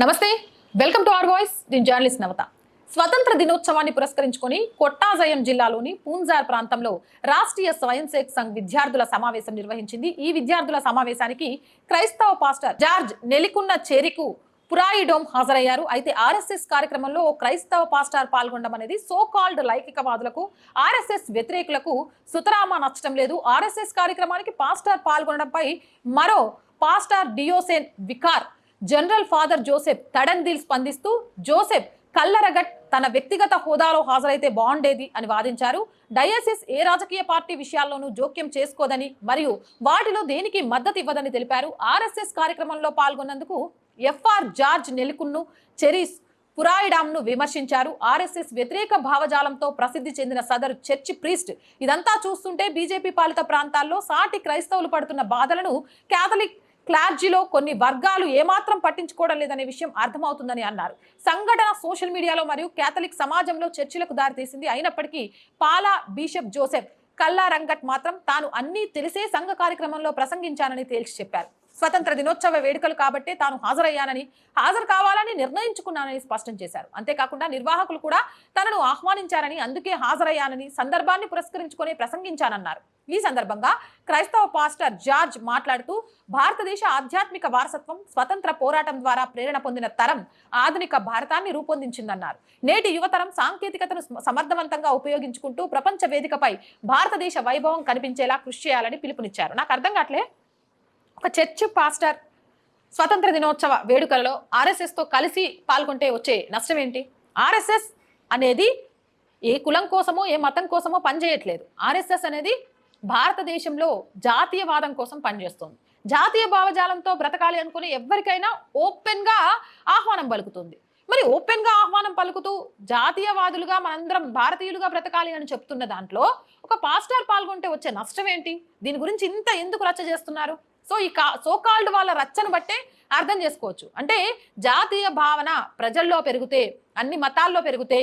నమస్తే welcome to R voice. నేను journalist Navatha. స్వతంత్ర దినోత్సవాన్ని పురస్కరించుకొని కొట్టాజయం జిల్లాలోని పూంజార్ ప్రాంతంలో రాష్ట్రీయ స్వయం సేవక్ సంఘ్ విద్యార్థుల సమావేశం నిర్వహించింది. ఈ విద్యార్థుల సమావేశానికి క్రైస్తవ పాస్టర్ జార్జ్ నెలికున్న చేరికు పురాయిడోమ్ హాజరయ్యారు. అయితే ఆర్ఎస్ఎస్ కార్యక్రమంలో ఓ క్రైస్తవ పాస్టర్ పాల్గొనడం అనేది సో కాల్డ్ లైకికవాదులకు ఆర్ఎస్ఎస్ వ్యతిరేకులకు సుతరామా నచ్చడం లేదు. ఆర్ఎస్ఎస్ కార్యక్రమానికి పాస్టర్ పాల్గొనడంపై మరో pastor diocesan vicar general father Joseph Thadathil స్పందిస్తూ జోసెఫ్ కల్లరగట్ తన వ్యక్తిగత హోదాలో హాజరైతే బాగుండేది అని వాదించారు. డయాసిస్ ఏ రాజకీయ పార్టీ విషయాల్లోనూ జోక్యం చేసుకోదని మరియు వాటిలో దేనికి మద్దతు ఇవ్వదని తెలిపారు. ఆర్ఎస్ఎస్ కార్యక్రమంలో పాల్గొన్నందుకు ఎఫ్ఆర్ జార్జ్ నెలకున్ను చెరీస్ పురాయిడామ్ను విమర్శించారు. ఆర్ఎస్ఎస్ వ్యతిరేక భావజాలంతో ప్రసిద్ధి చెందిన సదరు చర్చి ప్రీస్ట్. ఇదంతా చూస్తుంటే బీజేపీ పాలిత ప్రాంతాల్లో సాటి క్రైస్తవులు పడుతున్న బాధలను కేథలిక్ క్లార్జీలో కొన్ని వర్గాలు ఏమాత్రం పట్టించుకోవడం లేదనే విషయం అర్థమవుతుందని అన్నారు. సంఘటన సోషల్ మీడియాలో మరియు కేథలిక్ సమాజంలో చర్చలకు దారితీసింది. అయినప్పటికీ పాలా బిషప్ జోసెఫ్ కల్లా రంగట్ మాత్రం తాను అన్నీ తెలిసే సంఘ కార్యక్రమంలో ప్రసంగించానని తేల్చి చెప్పారు. స్వతంత్ర దినోత్సవ వేడుకలు కాబట్టే తాను హాజరయ్యానని హాజరు కావాలని నిర్ణయించుకున్నానని స్పష్టం చేశారు. అంతేకాకుండా నిర్వాహకులు కూడా తనను ఆహ్వానించారని అందుకే హాజరయ్యానని సందర్భాన్ని పురస్కరించుకొని ప్రసంగించానన్నారు. ఈ సందర్భంగా క్రైస్తవ పాస్టర్ జార్జ్ మాట్లాడుతూ భారతదేశ ఆధ్యాత్మిక వారసత్వం స్వతంత్ర పోరాటం ద్వారా ప్రేరణ పొందిన తరం ఆధునిక భారతాన్ని రూపొందించిందన్నారు. నేటి యువతరం సాంకేతికతను సమర్థవంతంగా ఉపయోగించుకుంటూ ప్రపంచ వేదికపై భారతదేశ వైభవం కనిపించేలా కృషి చేయాలని పిలుపునిచ్చారు. నాకు అర్థం కావట్లే. ఒక చర్చ్ పాస్టర్ స్వతంత్ర దినోత్సవ వేడుకలలో ఆర్ఎస్ఎస్తో కలిసి పాల్గొంటే వచ్చే నష్టం ఏంటి ఆర్ఎస్ఎస్ అనేది ఏ కులం కోసమో ఏ మతం కోసమో పనిచేయట్లేదు. ఆర్ఎస్ఎస్ అనేది భారతదేశంలో జాతీయవాదం కోసం పనిచేస్తుంది. జాతీయ భావజాలంతో బ్రతకాలి అనుకుని ఎవరికైనా ఓపెన్గా ఆహ్వానం పలుకుతుంది. మరి ఓపెన్గా ఆహ్వానం పలుకుతూ జాతీయవాదులుగా మనందరం భారతీయులుగా బ్రతకాలి అని చెప్తున్న దాంట్లో ఒక పాస్టర్ పాల్గొంటే వచ్చే నష్టం ఏంటి? దీని గురించి ఇంత ఎందుకు రచ్చ చేస్తున్నారు? సో ఈ కా సోకాల్డ్ వాళ్ళ రచ్చను బట్టే అర్థం చేసుకోవచ్చు. అంటే జాతీయ భావన ప్రజల్లో పెరిగితే అన్ని మతాల్లో పెరిగితే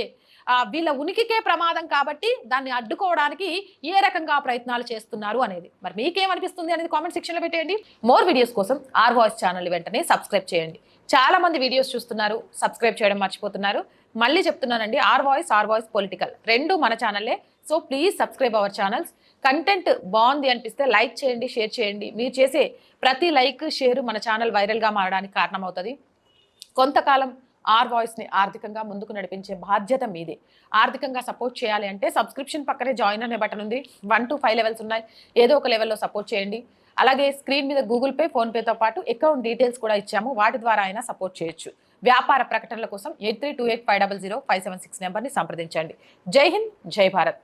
వీళ్ళ ఉనికికే ప్రమాదం కాబట్టి దాన్ని అడ్డుకోవడానికి ఏ రకంగా ప్రయత్నాలు చేస్తున్నారు అనేది. మరి మీకేమనిపిస్తుంది అనేది కామెంట్ సెక్షన్లో పెట్టేయండి. మోర్ వీడియోస్ కోసం ఆర్ వాయిస్ ఛానల్ వెంటనే సబ్స్క్రైబ్ చేయండి. చాలా మంది వీడియోస్ చూస్తున్నారు సబ్స్క్రైబ్ చేయడం మర్చిపోతున్నారు. మళ్ళీ చెప్తున్నానండి R voice R voice political రెండు మన ఛానల్లే. So please subscribe our channels content బాగుంది అనిపిస్తే లైక్ చేయండి షేర్ చేయండి. మీరు చేసే ప్రతి లైక్ షేర్ మన ఛానల్ వైరల్గా మారడానికి కారణమవుతుంది. కొంతకాలం ఆర్ వాయిస్ని ఆర్థికంగా ముందుకు నడిపించే బాధ్యత మీదే. ఆర్థికంగా సపోర్ట్ చేయాలి అంటే సబ్స్క్రిప్షన్ పక్కనే జాయిన్ అనే బటన్ ఉంది. వన్ టు ఫైవ్ లెవెల్స్ ఉన్నాయి. ఏదో ఒక లెవెల్లో సపోర్ట్ చేయండి. అలాగే స్క్రీన్ మీద గూగుల్ పే ఫోన్పేతో పాటు అకౌంట్ డీటెయిల్స్ కూడా ఇచ్చాము. వాటి ద్వారా అయినా సపోర్ట్ చేయొచ్చు. వ్యాపార ప్రకటనల కోసం eight three two eight five double zero five seven six నెంబర్ని సంప్రదించండి. జై హింద్ జై భారత్.